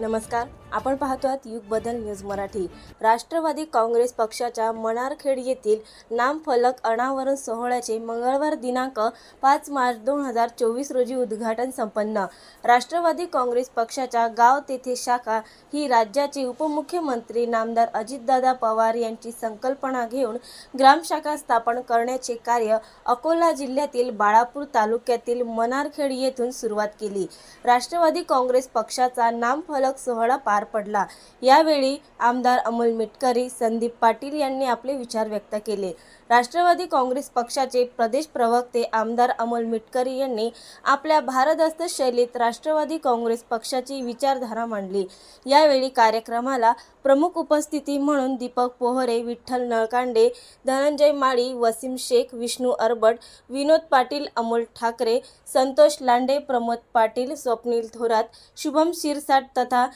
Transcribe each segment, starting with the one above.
नमस्कार. आपण पाहतो आहात युग बदल न्यूज मराठी. राष्ट्रवादी काँग्रेस पक्षाच्या मनारखेड येथील नामफलक अनावरण सोहळ्याचे मंगळवार दिनांक पाच मार्च दोन हजार चोवीस रोजी उद्घाटन संपन्न. राष्ट्रवादी काँग्रेस पक्षाच्या गाव तेथे शाखा ही राज्याचे उपमुख्यमंत्री नामदार अजितदादा पवार यांची संकल्पना घेऊन ग्रामशाखा स्थापन करण्याचे कार्य अकोला जिल्ह्यातील बाळापूर तालुक्यातील मनारखेड येथून सुरुवात केली. राष्ट्रवादी काँग्रेस पक्षाचा नामफलक सोहळा पार पडला. यावेळी आमदार अमोल मिटकरी संदीप पाटील यांनी आपले विचार व्यक्त केले. राष्ट्रवादी काँग्रेस पक्षाचे प्रदेश प्रवक्ते आमदार अमोल मिटकरी यांनी आपल्या भारदस्त शैलीत राष्ट्रवादी काँग्रेस पक्षाची विचारधारा मांडली. यावेळी कार्यक्रमाला प्रमुख उपस्थिती म्हणून दीपक पोहरे विठ्ठल नळकांडे धनंजय माळी वसीम शेख विष्णू अरबट विनोद पाटील अमोल ठाकरे संतोष लांडे प्रमोद पाटील स्वप्नील थोरात शुभम शिरसाट तथा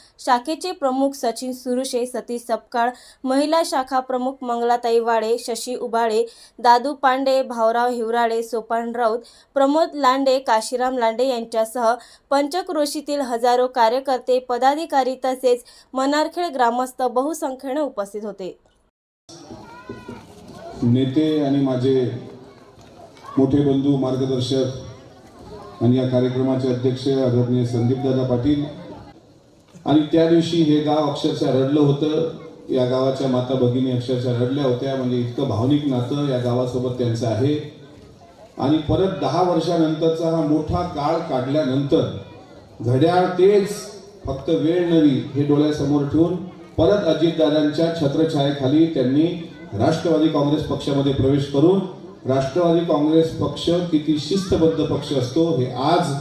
शाखेचे प्रमुख सचिन सुरुशे सतीश सपकाळ महिला शाखा प्रमुख मंगलाताई वाडे शशी उबाळे दादू पांडे भाऊराव हिवराळे सोपान राऊत प्रमोद लांडे काशीराम लांडे यांच्यासह पंचक्रोशीतील हजारो कार्यकर्ते पदाधिकारी तसेच मनारखेड ग्रामस्थ बहुसंख्येने उपस्थित होते. नेते आणि माझे मोठे बंधू मार्गदर्शक आणि या कार्यक्रमाचे अध्यक्ष आदरणीय संदीपदादा पाटील आणि त्या दिवशी हे गाव अक्षरशः रडलं होतं. या गावाच्या माता भगिनी अक्षरशः रडल्या होत्या. म्हणजे इतकं भावनिक नातं या गावासोबत त्यांचं आहे. आणि परत दहा वर्षानंतरचा हा मोठा काळ काढल्यानंतर घड्याळ तेच फक्त वेळ नवी हे डोळ्यासमोर ठेवून परत अजितदादांच्या छत्रछायेखाली त्यांनी राष्ट्रवादी काँग्रेस पक्षामध्ये प्रवेश करून राष्ट्रवादी काँग्रेस पक्ष किती शिस्तबद्ध पक्ष असतो हे आज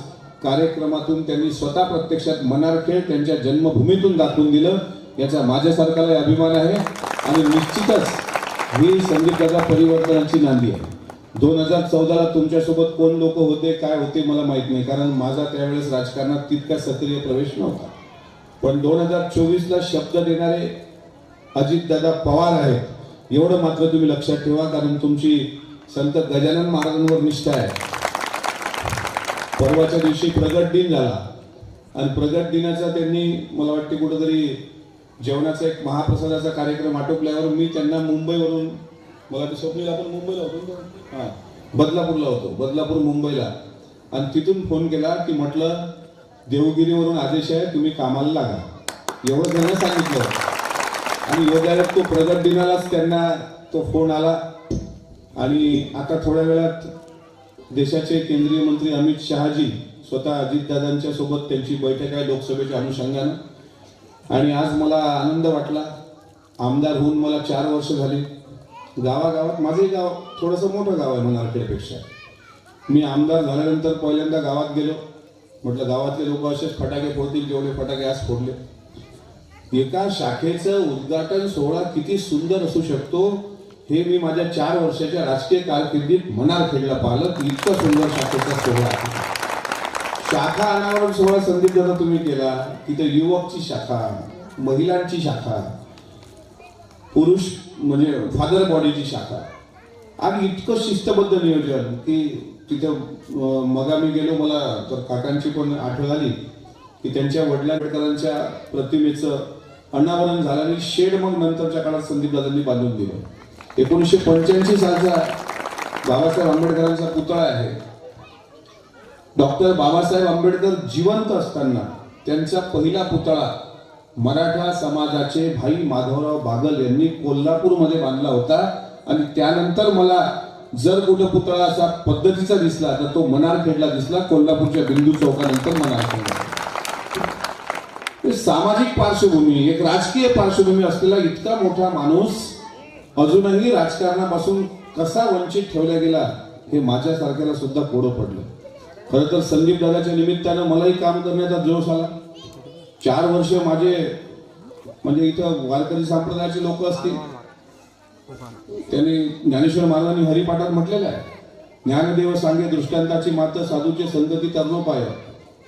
कार्यक्रमातून त्यांनी स्वतः प्रत्यक्षात मनारखेळ त्यांच्या जन्मभूमीतून दाखवून दिलं. याचा माझ्या सरकारला अभिमान आहे. आणि निश्चितच ही संगीतदादा परिवर्तनाची नांदी आहे. दोन हजार चौदाला तुमच्यासोबत कोण लोक होते काय होते मला माहीत नाही. कारण माझा त्यावेळेस राजकारणात तितका सक्रिय प्रवेश नव्हता. पण दोन हजार चोवीसला शब्द देणारे अजितदादा पवार आहेत. एवढं मात्र तुम्ही लक्षात ठेवा कारण तुमची संत गजानन महाराजांवर निष्ठा आहे. परवाच्या दिवशी प्रगट दिन झाला. आणि प्रगट दिनाचा त्यांनी मला वाटते कुठंतरी जेवणाचा एक महाप्रसादाचा कार्यक्रम आटोपल्यावर मी त्यांना मुंबईवरून मला ते स्वप्नील आपण मुंबईला होतो हा. बदलापूरला होतो. बदलापूर मुंबईला. आणि तिथून फोन केला की म्हटलं देवगिरीवरून आदेश आहे तुम्ही कामाला लागा. एवढं त्यांना सांगितलं. आणि योगायोग तो प्रगट दिनालाच त्यांना तो फोन आला. आणि आता थोड्या वेळात देशाचे केंद्रीय मंत्री अमित शहाजी स्वतः अजितदादांच्या सोबत त्यांची बैठक आहे लोकसभेच्या अनुषंगानं. आणि आज मला आनंद वाटला. आमदार होऊन मला चार वर्ष झाली. गावागावात माझे गाव थोडंसं मोठं गाव आहे मनारखेडपेक्षा. मी आमदार झाल्यानंतर पहिल्यांदा गावात गेलो. म्हटलं गावातले लोक असेच फटाके फोडतील जेवढे फटाके आज फोडले. एका शाखेचं उद्घाटन सोहळा किती सुंदर असू शकतो? हे मी माझ्या चार वर्षाच्या राजकीय कारकिर्दीत मनारखेडला पाहिलं. की इतकं सुंदर शाखेचा सोहळा आहे. शाखा अनावरण सोहळा संदीप दादा तुम्ही केला. तिथे युवकची शाखा महिलांची शाखा पुरुष म्हणजे फादर बॉडीची शाखा. आणि इतकं शिस्तबद्ध नियोजन की तिथं अं, मगा मी गेलो मला तर काकांची पण आठवण आली की त्यांच्या वडिला प्रतिमेचं अनावरण झालं आणि शेड मग नंतरच्या काळात संदीप दादांनी बांधून दिलं. एकोणीसशे पंच्याऐंशी सालचा बाबासाहेब आंबेडकरांचा पुतळा आहे. डॉक्टर बाबासाहेब आंबेडकर जिवंत असताना त्यांचा पहिला पुतळा मराठा समाजाचे भाई माधवराव बागल यांनी कोल्हापूरमध्ये बांधला होता. आणि त्यानंतर मला जर कुठं पुतळा असा पद्धतीचा दिसला तर तो मनारखेडला दिसला कोल्हापूरच्या बिंदू चौकानंतर मनारखेडला. सामाजिक पार्श्वभूमी एक राजकीय पार्श्वभूमी असलेला इतका मोठा माणूस अजूनही राजकारणापासून कसा वंचित ठेवला गेला हे माझ्यासारख्याला सुद्धा कोडं पडलं. खरं तर संदीप दादाच्या निमित्तानं मलाही काम करण्याचा जोश आला. चार वर्ष माझे म्हणजे इथं वारकरी संप्रदायाचे लोक असतील. त्यांनी ज्ञानेश्वर महाराजांनी हरिपाठात म्हटलेलं आहे ज्ञानदेव सांगे दृष्टांताची मात्र साधूचे संगती तरणोपाय.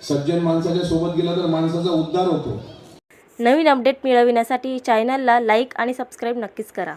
सज्जन माणसाच्या सोबत गेला तर माणसाचा उद्धार होतो. नवीन अपडेट मिळविण्यासाठी चॅनलला लाईक आणि सबस्क्राईब नक्कीच करा.